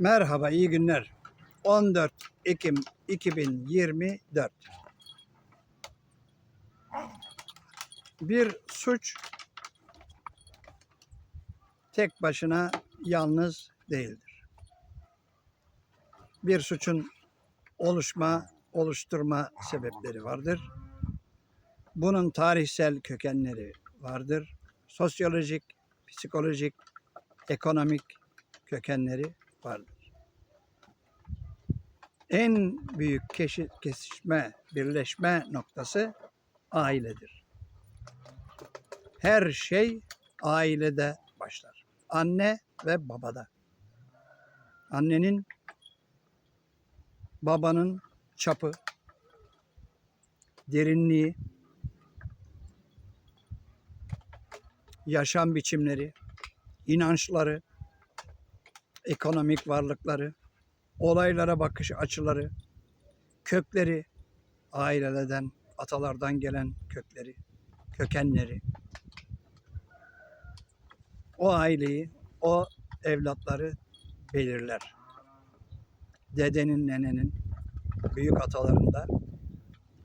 Merhaba, iyi günler. 14 Ekim 2024. Bir suç tek başına yalnız değildir. Bir suçun oluşma, oluşturma sebepleri vardır. Bunun tarihsel kökenleri vardır. Sosyolojik, psikolojik, ekonomik kökenleri vardır. En büyük keşi- kesişme, birleşme noktası ailedir. Her şey ailede başlar. Anne ve babada. Annenin babanın çapı, derinliği, yaşam biçimleri, inançları, ekonomik varlıkları, olaylara bakış açıları, kökleri, ailelerden, atalardan gelen kökleri, kökenleri, o aileyi, o evlatları belirler. Dedenin, nenenin, büyük atalarında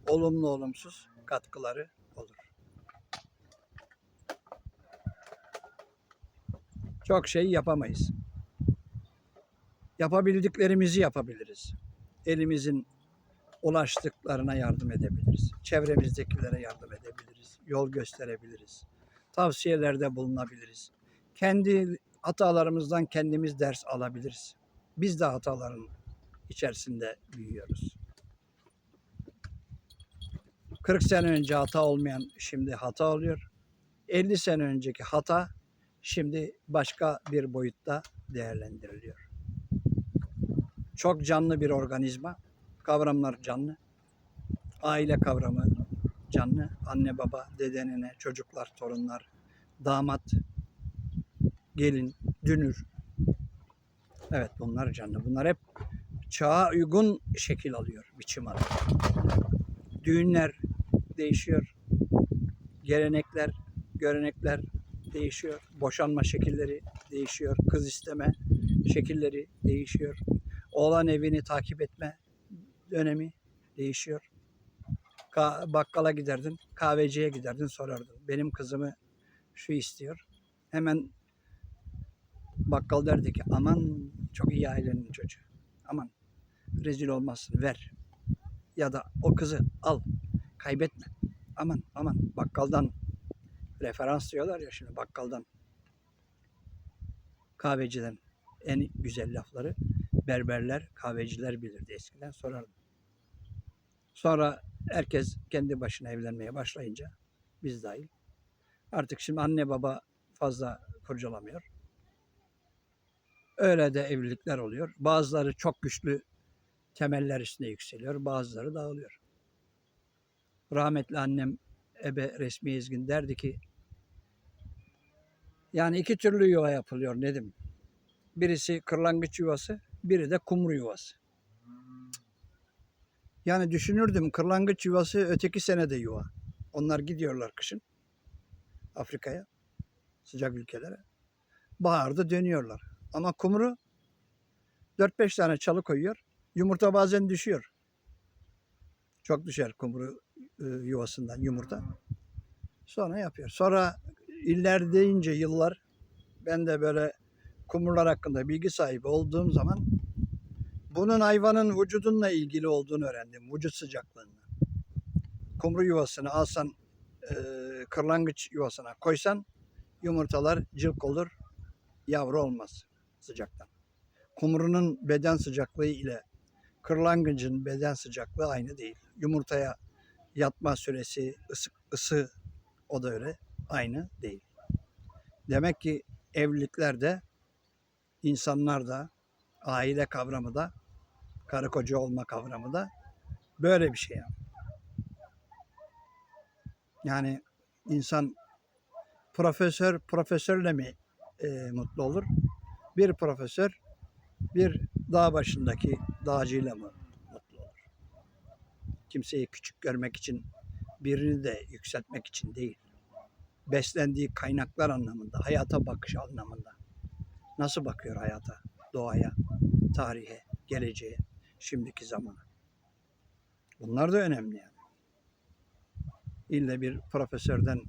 olumlu olumsuz katkıları olur. Çok şey yapamayız yapabildiklerimizi yapabiliriz. Elimizin ulaştıklarına yardım edebiliriz. Çevremizdekilere yardım edebiliriz. Yol gösterebiliriz. Tavsiyelerde bulunabiliriz. Kendi hatalarımızdan kendimiz ders alabiliriz. Biz de hataların içerisinde büyüyoruz. 40 sene önce hata olmayan şimdi hata oluyor. 50 sene önceki hata şimdi başka bir boyutta değerlendiriliyor çok canlı bir organizma. Kavramlar canlı. Aile kavramı canlı. Anne baba, dede nene, çocuklar, torunlar, damat, gelin, dünür. Evet bunlar canlı. Bunlar hep çağa uygun şekil alıyor, biçim alıyor. Düğünler değişiyor. Gelenekler, görenekler değişiyor. Boşanma şekilleri değişiyor. Kız isteme şekilleri değişiyor. Oğlan evini takip etme dönemi değişiyor. Ka- bakkala giderdin, kahveciye giderdin, sorardın. Benim kızımı şu istiyor. Hemen bakkal derdi ki aman çok iyi ailenin çocuğu. Aman rezil olmazsın ver. Ya da o kızı al kaybetme. Aman aman bakkaldan referans diyorlar ya şimdi bakkaldan kahveciden en güzel lafları berberler, kahveciler bilirdi eskiden sorardım. Sonra herkes kendi başına evlenmeye başlayınca biz dahil. Artık şimdi anne baba fazla kurcalamıyor. Öyle de evlilikler oluyor. Bazıları çok güçlü temeller üstünde yükseliyor. Bazıları dağılıyor. Rahmetli annem Ebe Resmi İzgin derdi ki yani iki türlü yuva yapılıyor Nedim. Birisi kırlangıç yuvası, biri de kumru yuvası. Yani düşünürdüm kırlangıç yuvası öteki sene de yuva. Onlar gidiyorlar kışın Afrika'ya, sıcak ülkelere. Baharda dönüyorlar. Ama kumru 4-5 tane çalı koyuyor. Yumurta bazen düşüyor. Çok düşer kumru e, yuvasından yumurta. Sonra yapıyor. Sonra iller deyince yıllar ben de böyle kumrular hakkında bilgi sahibi olduğum zaman bunun hayvanın vücudunla ilgili olduğunu öğrendim. Vücut sıcaklığını. Kumru yuvasını alsan e, kırlangıç yuvasına koysan yumurtalar cılk olur, yavru olmaz sıcaktan. Kumrunun beden sıcaklığı ile kırlangıcın beden sıcaklığı aynı değil. Yumurtaya yatma süresi, ısı, ısı o da öyle aynı değil. Demek ki evliliklerde insanlar da aile kavramı da karı koca olma kavramı da böyle bir şey. Yani, insan profesör profesörle mi e, mutlu olur? Bir profesör bir dağ başındaki dağcıyla mı mutlu olur? Kimseyi küçük görmek için birini de yükseltmek için değil. Beslendiği kaynaklar anlamında, hayata bakış anlamında nasıl bakıyor hayata, doğaya, tarihe, geleceğe, şimdiki zamana. Bunlar da önemli yani. İlle bir profesörden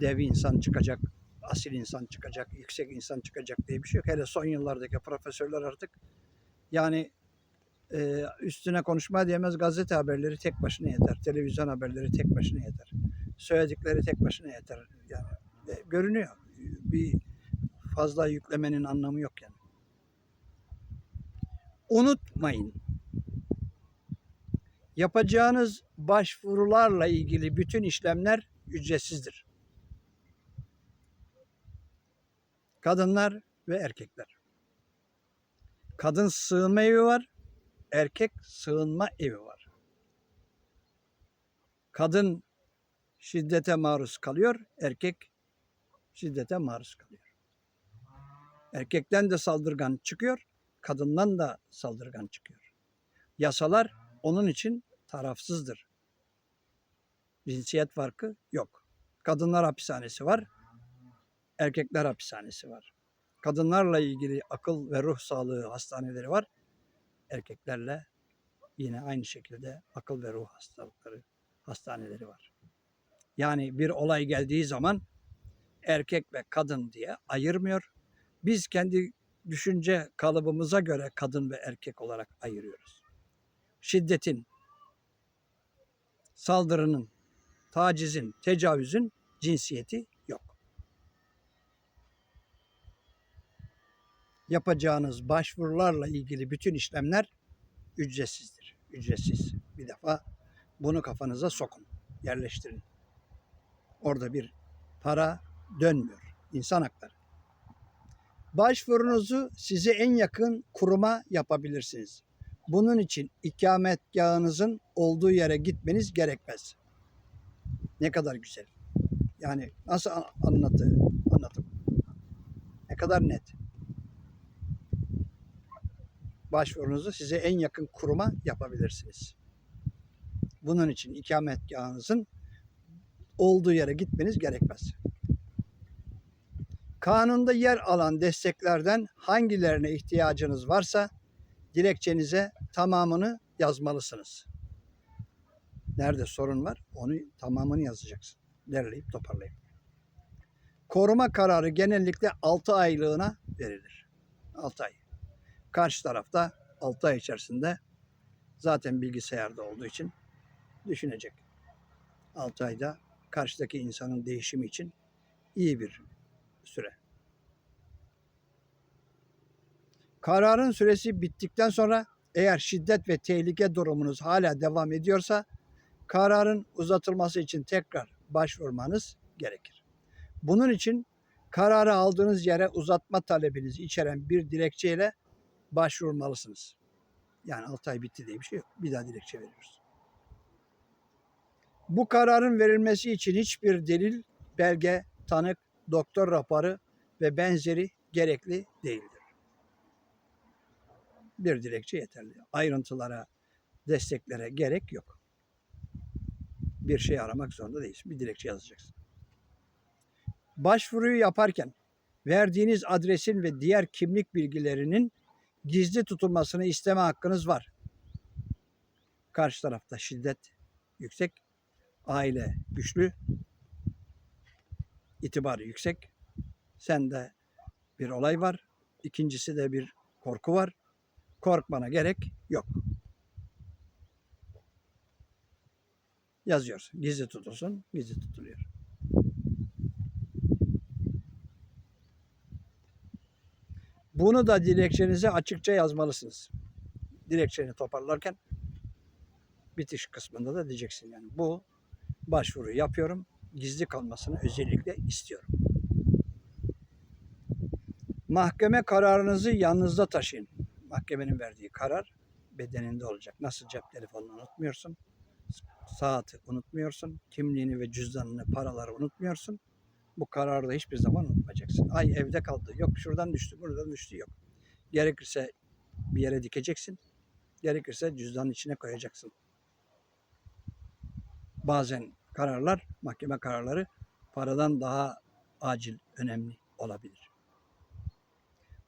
dev insan çıkacak, asil insan çıkacak, yüksek insan çıkacak diye bir şey yok. Hele son yıllardaki profesörler artık yani e, üstüne konuşma diyemez gazete haberleri tek başına yeter. Televizyon haberleri tek başına yeter. Söyledikleri tek başına yeter. Yani e, görünüyor. Bir fazla yüklemenin anlamı yok yani. Unutmayın. Yapacağınız başvurularla ilgili bütün işlemler ücretsizdir. Kadınlar ve erkekler. Kadın sığınma evi var, erkek sığınma evi var. Kadın şiddete maruz kalıyor, erkek şiddete maruz kalıyor. Erkekten de saldırgan çıkıyor, kadından da saldırgan çıkıyor. Yasalar onun için tarafsızdır. Cinsiyet farkı yok. Kadınlar hapishanesi var, erkekler hapishanesi var. Kadınlarla ilgili akıl ve ruh sağlığı hastaneleri var. Erkeklerle yine aynı şekilde akıl ve ruh hastalıkları hastaneleri var. Yani bir olay geldiği zaman erkek ve kadın diye ayırmıyor. Biz kendi düşünce kalıbımıza göre kadın ve erkek olarak ayırıyoruz. Şiddetin, saldırının, tacizin, tecavüzün cinsiyeti yok. Yapacağınız başvurularla ilgili bütün işlemler ücretsizdir. Ücretsiz. Bir defa bunu kafanıza sokun, yerleştirin. Orada bir para dönmüyor. İnsan hakları. Başvurunuzu size en yakın kuruma yapabilirsiniz. Bunun için ikametgahınızın olduğu yere gitmeniz gerekmez. Ne kadar güzel. Yani nasıl an- anlatı, anlatım? Ne kadar net. Başvurunuzu size en yakın kuruma yapabilirsiniz. Bunun için ikametgahınızın olduğu yere gitmeniz gerekmez. Kanunda yer alan desteklerden hangilerine ihtiyacınız varsa dilekçenize tamamını yazmalısınız. Nerede sorun var onu tamamını yazacaksın. Derleyip toparlayıp. Koruma kararı genellikle 6 aylığına verilir. 6 ay. Karşı tarafta 6 ay içerisinde zaten bilgisayarda olduğu için düşünecek. 6 ayda karşıdaki insanın değişimi için iyi bir süre. Kararın süresi bittikten sonra eğer şiddet ve tehlike durumunuz hala devam ediyorsa kararın uzatılması için tekrar başvurmanız gerekir. Bunun için kararı aldığınız yere uzatma talebinizi içeren bir dilekçeyle başvurmalısınız. Yani 6 ay bitti diye bir şey yok. Bir daha dilekçe veriyoruz. Bu kararın verilmesi için hiçbir delil, belge, tanık, doktor raporu ve benzeri gerekli değildir. Bir dilekçe yeterli. Ayrıntılara, desteklere gerek yok. Bir şey aramak zorunda değilsin. Bir dilekçe yazacaksın. Başvuruyu yaparken verdiğiniz adresin ve diğer kimlik bilgilerinin gizli tutulmasını isteme hakkınız var. Karşı tarafta şiddet yüksek, aile güçlü, itibarı yüksek. Sende bir olay var. İkincisi de bir korku var. Korkmana gerek yok. Yazıyorsun. Gizli tutulsun. Gizli tutuluyor. Bunu da dilekçenize açıkça yazmalısınız. Dilekçeni toparlarken bitiş kısmında da diyeceksin yani bu başvuru yapıyorum. Gizli kalmasını özellikle istiyorum. Mahkeme kararınızı yanınızda taşıyın. Mahkemenin verdiği karar bedeninde olacak. Nasıl cep telefonunu unutmuyorsun? Saati unutmuyorsun. Kimliğini ve cüzdanını, paraları unutmuyorsun. Bu kararı da hiçbir zaman unutmayacaksın. Ay evde kaldı. Yok şuradan düştü, buradan düştü. Yok. Gerekirse bir yere dikeceksin. Gerekirse cüzdanın içine koyacaksın. Bazen kararlar, mahkeme kararları paradan daha acil, önemli olabilir.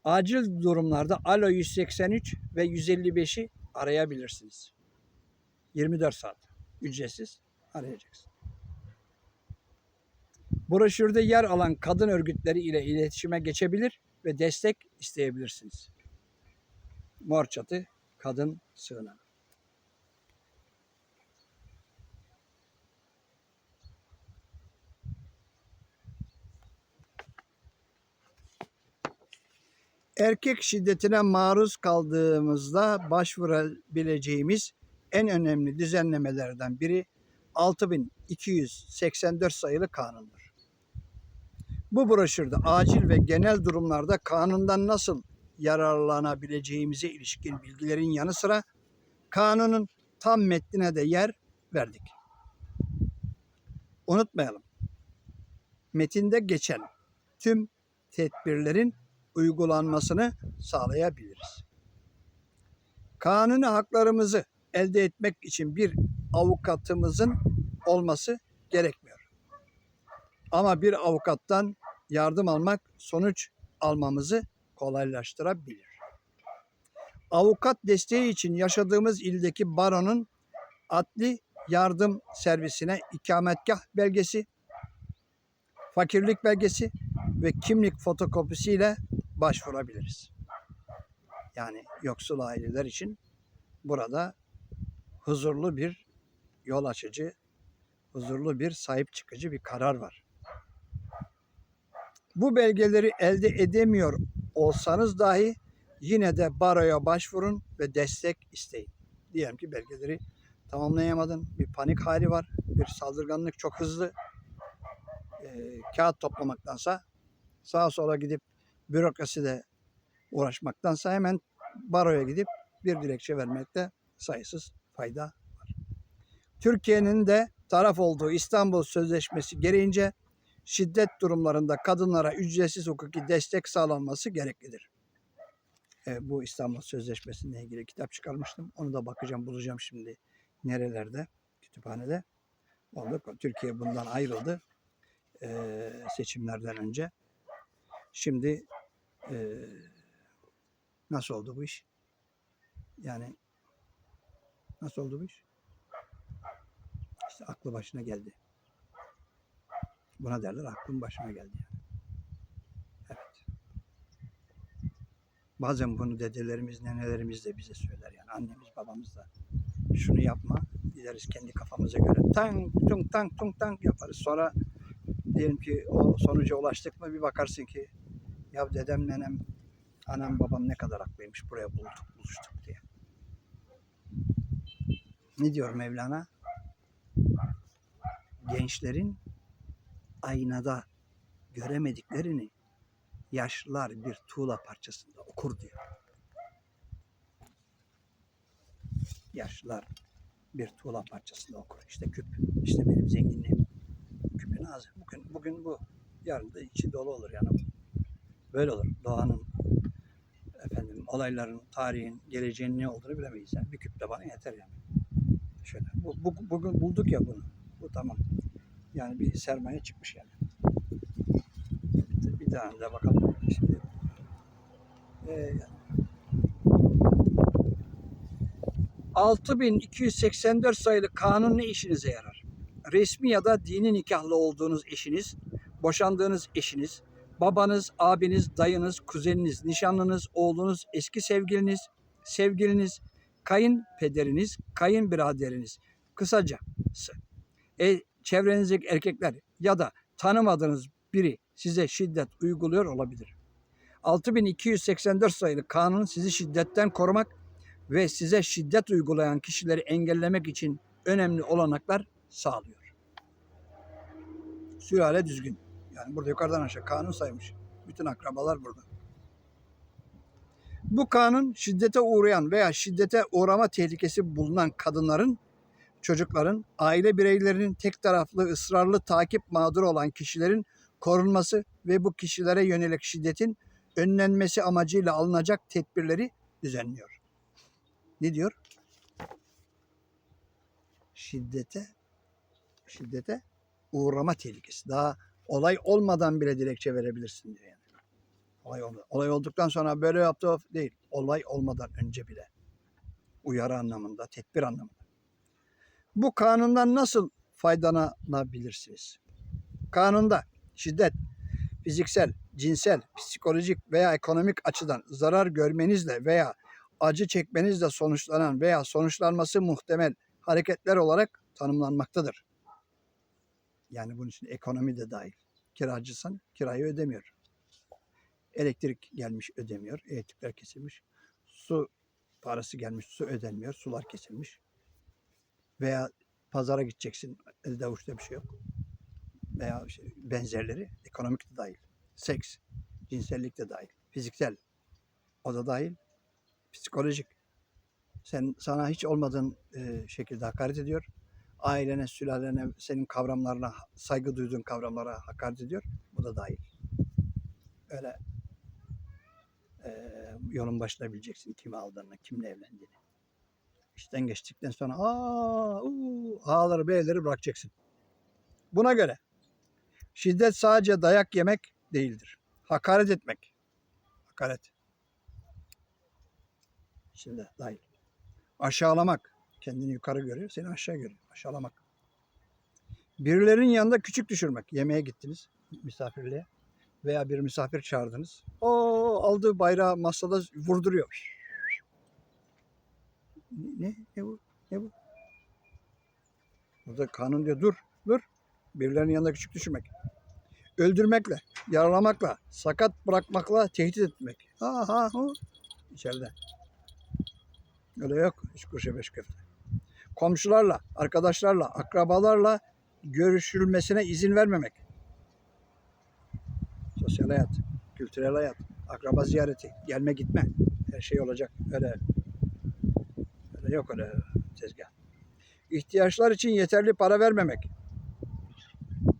Acil durumlarda Alo 183 ve 155'i arayabilirsiniz. 24 saat ücretsiz arayacaksınız. Broşürde yer alan kadın örgütleri ile iletişime geçebilir ve destek isteyebilirsiniz. Mor Kadın Sığınağı. Erkek şiddetine maruz kaldığımızda başvurabileceğimiz en önemli düzenlemelerden biri 6284 sayılı kanundur. Bu broşürde acil ve genel durumlarda kanundan nasıl yararlanabileceğimize ilişkin bilgilerin yanı sıra kanunun tam metnine de yer verdik. Unutmayalım. Metinde geçen tüm tedbirlerin uygulanmasını sağlayabiliriz. Kanuni haklarımızı elde etmek için bir avukatımızın olması gerekmiyor. Ama bir avukattan yardım almak sonuç almamızı kolaylaştırabilir. Avukat desteği için yaşadığımız ildeki baronun adli yardım servisine ikametgah belgesi, fakirlik belgesi ve kimlik fotokopisiyle başvurabiliriz. Yani yoksul aileler için burada huzurlu bir yol açıcı, huzurlu bir sahip çıkıcı bir karar var. Bu belgeleri elde edemiyor olsanız dahi yine de baroya başvurun ve destek isteyin. Diyelim ki belgeleri tamamlayamadın, bir panik hali var, bir saldırganlık çok hızlı. Ee, kağıt toplamaktansa sağa sola gidip bürokraside uğraşmaktansa hemen baroya gidip bir dilekçe vermekte sayısız fayda var. Türkiye'nin de taraf olduğu İstanbul Sözleşmesi gereğince şiddet durumlarında kadınlara ücretsiz hukuki destek sağlanması gereklidir. E, bu İstanbul Sözleşmesi'ne ilgili kitap çıkarmıştım. Onu da bakacağım, bulacağım şimdi nerelerde, kütüphanede. Oldu. Türkiye bundan ayrıldı e, seçimlerden önce. Şimdi e, nasıl oldu bu iş? Yani nasıl oldu bu iş? İşte aklı başına geldi. Buna derler aklım başıma geldi. Evet. Bazen bunu dedelerimiz, nenelerimiz de bize söyler yani annemiz, babamız da. Şunu yapma, gideriz kendi kafamıza göre tang tung tang tung tang yaparız. Sonra diyelim ki o sonuca ulaştık mı bir bakarsın ki ya dedem, nenem, anam, babam ne kadar haklıymış buraya bulduk, buluştuk diye. Ne diyor Mevlana? Gençlerin aynada göremediklerini yaşlılar bir tuğla parçasında okur diyor. Yaşlılar bir tuğla parçasında okur. İşte küp, işte benim zenginliğim. Küpün ağzı. Bugün, bugün bu. Yarın da içi dolu olur yani. Böyle olur. Doğanın efendim olayların, tarihin, geleceğin ne olduğunu bilemeyiz. Yani bir küp de bana yeter yani. Şöyle. Bu, bu- bugün bulduk ya bunu. Bu tamam. Yani bir sermaye çıkmış yani. Bir, tane de bakalım şimdi. Ee, 6284 sayılı kanun ne işinize yarar? Resmi ya da dini nikahlı olduğunuz eşiniz, boşandığınız eşiniz, babanız, abiniz, dayınız, kuzeniniz, nişanlınız, oğlunuz, eski sevgiliniz, sevgiliniz, kayınpederiniz, kayınbiraderiniz. Kısacası e, çevrenizdeki erkekler ya da tanımadığınız biri size şiddet uyguluyor olabilir. 6284 sayılı kanun sizi şiddetten korumak ve size şiddet uygulayan kişileri engellemek için önemli olanaklar sağlıyor. Sülale düzgün. Yani burada yukarıdan aşağı kanun saymış. Bütün akrabalar burada. Bu kanun şiddete uğrayan veya şiddete uğrama tehlikesi bulunan kadınların, çocukların, aile bireylerinin tek taraflı ısrarlı takip mağduru olan kişilerin korunması ve bu kişilere yönelik şiddetin önlenmesi amacıyla alınacak tedbirleri düzenliyor. Ne diyor? Şiddete şiddete uğrama tehlikesi. Daha olay olmadan bile dilekçe verebilirsin diyor yani. Olay oldu. Olay olduktan sonra böyle yaptı değil. Olay olmadan önce bile. Uyarı anlamında, tedbir anlamında. Bu kanundan nasıl faydalanabilirsiniz? Kanunda şiddet, fiziksel, cinsel, psikolojik veya ekonomik açıdan zarar görmenizle veya acı çekmenizle sonuçlanan veya sonuçlanması muhtemel hareketler olarak tanımlanmaktadır. Yani bunun için ekonomi de dahil. Kiracıysan kirayı ödemiyor. Elektrik gelmiş ödemiyor. Elektrikler kesilmiş. Su parası gelmiş su ödenmiyor. Sular kesilmiş. Veya pazara gideceksin elde avuçta bir şey yok. Veya şey, benzerleri ekonomik de dahil. Seks, cinsellik de dahil. Fiziksel o da dahil. Psikolojik. Sen sana hiç olmadığın e, şekilde hakaret ediyor. Ailene, sülalene, senin kavramlarına, saygı duyduğun kavramlara hakaret ediyor. Bu da dahil. Öyle e, yolun başına bileceksin kimi aldığını, kimle evlendiğini. İşten geçtikten sonra aa, uu, ağları beyleri bırakacaksın. Buna göre şiddet sadece dayak yemek değildir. Hakaret etmek. Hakaret. Şimdi dahil. Aşağılamak. Kendini yukarı görüyor, seni aşağı görüyor. Aşağılamak. Birilerinin yanında küçük düşürmek. Yemeğe gittiniz misafirliğe veya bir misafir çağırdınız. O aldığı bayrağı masada vurduruyor. Ne? Ne bu? Ne bu? Burada kanun diyor dur, dur. Birilerinin yanında küçük düşürmek. Öldürmekle, yaralamakla, sakat bırakmakla tehdit etmek. Ha ha hu. İçeride. Öyle yok. Üç kuruşa beş köfte. Komşularla, arkadaşlarla, akrabalarla görüşülmesine izin vermemek. Sosyal hayat, kültürel hayat, akraba ziyareti, gelme gitme. Her şey olacak. Öyle, öyle yok öyle tezgah. İhtiyaçlar için yeterli para vermemek.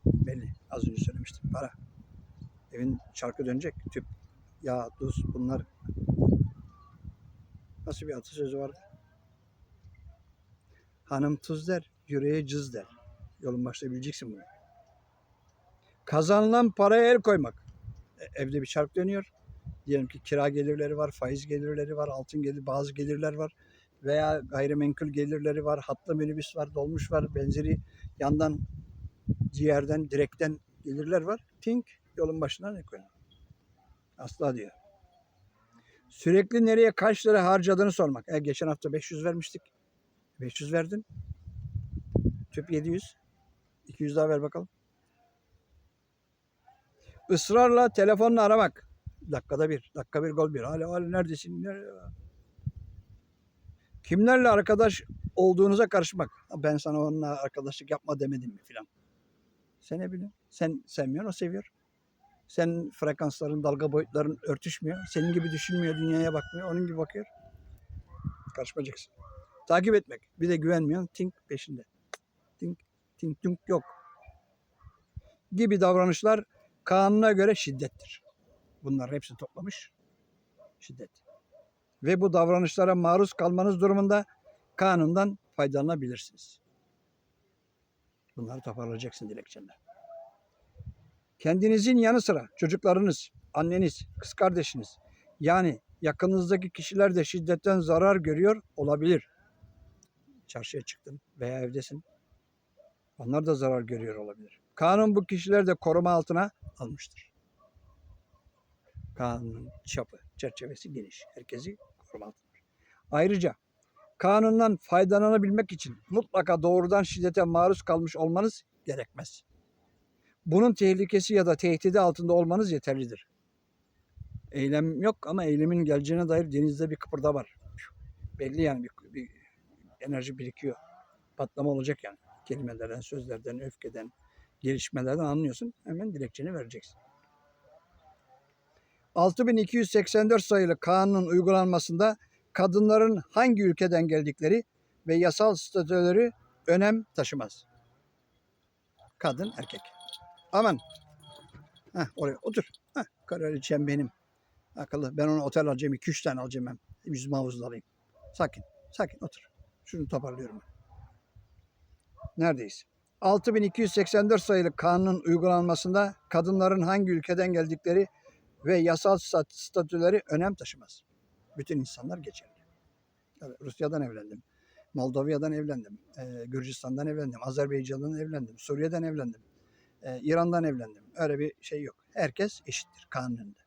Belli. Az önce söylemiştim. Para. Evin çarkı dönecek. Tüp, yağ, tuz bunlar Nasıl bir atasözü var? Hanım tuz der, yüreğe cız der. Yolun başında bileceksin bunu. Kazanılan paraya el koymak. E, Evde bir çark dönüyor. Diyelim ki kira gelirleri var, faiz gelirleri var, altın gelir, bazı gelirler var. Veya gayrimenkul gelirleri var, hatlı minibüs var, dolmuş var, benzeri yandan, ciğerden, direkten gelirler var. Tink yolun başına ne koyun? Asla diyor. Sürekli nereye kaç lira harcadığını sormak. E, geçen hafta 500 vermiştik. 500 verdin. Tüp 700. 200 daha ver bakalım. Israrla telefonla aramak. Dakikada bir. Dakika bir gol bir. Alo alo neredesin? Nerede? Kimlerle arkadaş olduğunuza karışmak. Ben sana onunla arkadaşlık yapma demedim mi filan. Sen ne biliyorsun? Sen sevmiyorsun o seviyor. Sen frekansların, dalga boyutların örtüşmüyor. Senin gibi düşünmüyor, dünyaya bakmıyor. Onun gibi bakıyor. Karışmayacaksın. Takip etmek. Bir de güvenmiyorsun. Tink peşinde. Tink, tink, tink yok. Gibi davranışlar kanuna göre şiddettir. Bunlar hepsini toplamış. Şiddet. Ve bu davranışlara maruz kalmanız durumunda kanundan faydalanabilirsiniz. Bunları toparlayacaksın dilekçende. Kendinizin yanı sıra çocuklarınız, anneniz, kız kardeşiniz yani yakınınızdaki kişiler de şiddetten zarar görüyor olabilir. Çarşıya çıktın veya evdesin. Onlar da zarar görüyor olabilir. Kanun bu kişileri de koruma altına almıştır. Kanunun çapı, çerçevesi geniş. Herkesi koruma altına. Ayrıca kanundan faydalanabilmek için mutlaka doğrudan şiddete maruz kalmış olmanız gerekmez. Bunun tehlikesi ya da tehdidi altında olmanız yeterlidir. Eylem yok ama eylemin geleceğine dair denizde bir kıpırda var. Belli yani bir, bir enerji birikiyor. Patlama olacak yani. Kelimelerden, sözlerden, öfkeden, gelişmelerden anlıyorsun. Hemen dilekçeni vereceksin. 6284 sayılı kanunun uygulanmasında kadınların hangi ülkeden geldikleri ve yasal statüleri önem taşımaz. Kadın, erkek. Aman. Heh, oraya otur. Heh, kraliçem benim. Akıllı. Ben ona otel alacağım. 2-3 tane alacağım ben. Yüzme havuzlu alayım. Sakin. Sakin otur. Şunu toparlıyorum. Neredeyiz? 6284 sayılı kanunun uygulanmasında kadınların hangi ülkeden geldikleri ve yasal stat- statüleri önem taşımaz. Bütün insanlar geçerli. Tabii Rusya'dan evlendim. Moldova'dan evlendim. e, Gürcistan'dan evlendim. Azerbaycan'dan evlendim. Suriye'den evlendim. e, İran'dan evlendim. Öyle bir şey yok. Herkes eşittir kanun önünde.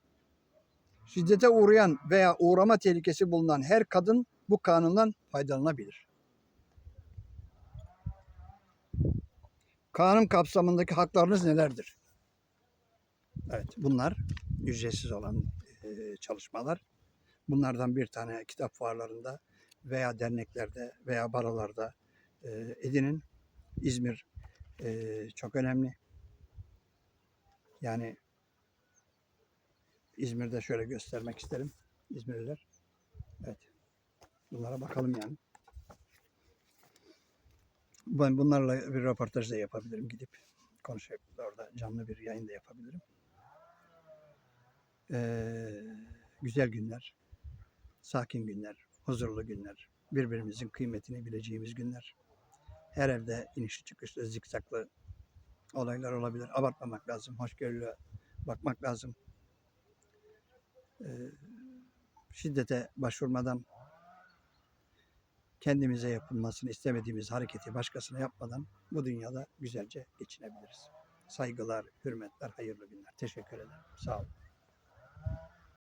Şiddete uğrayan veya uğrama tehlikesi bulunan her kadın bu kanundan faydalanabilir. Kanun kapsamındaki haklarınız nelerdir? Evet, bunlar ücretsiz olan e, çalışmalar. Bunlardan bir tane kitap fuarlarında veya derneklerde veya barolarda e, edinin. İzmir e, çok önemli. Yani İzmir'de şöyle göstermek isterim. İzmirliler. Evet. Bunlara bakalım yani. Ben bunlarla bir röportaj da yapabilirim gidip konuşup orada canlı bir yayın da yapabilirim. Ee, güzel günler, sakin günler, huzurlu günler, birbirimizin kıymetini bileceğimiz günler. Her evde inişli çıkışlı, zikzaklı olaylar olabilir. Abartmamak lazım, hoşgörülü bakmak lazım. Ee, şiddete başvurmadan kendimize yapılmasını istemediğimiz hareketi başkasına yapmadan bu dünyada güzelce geçinebiliriz. Saygılar, hürmetler, hayırlı günler. Teşekkür ederim. Sağ olun.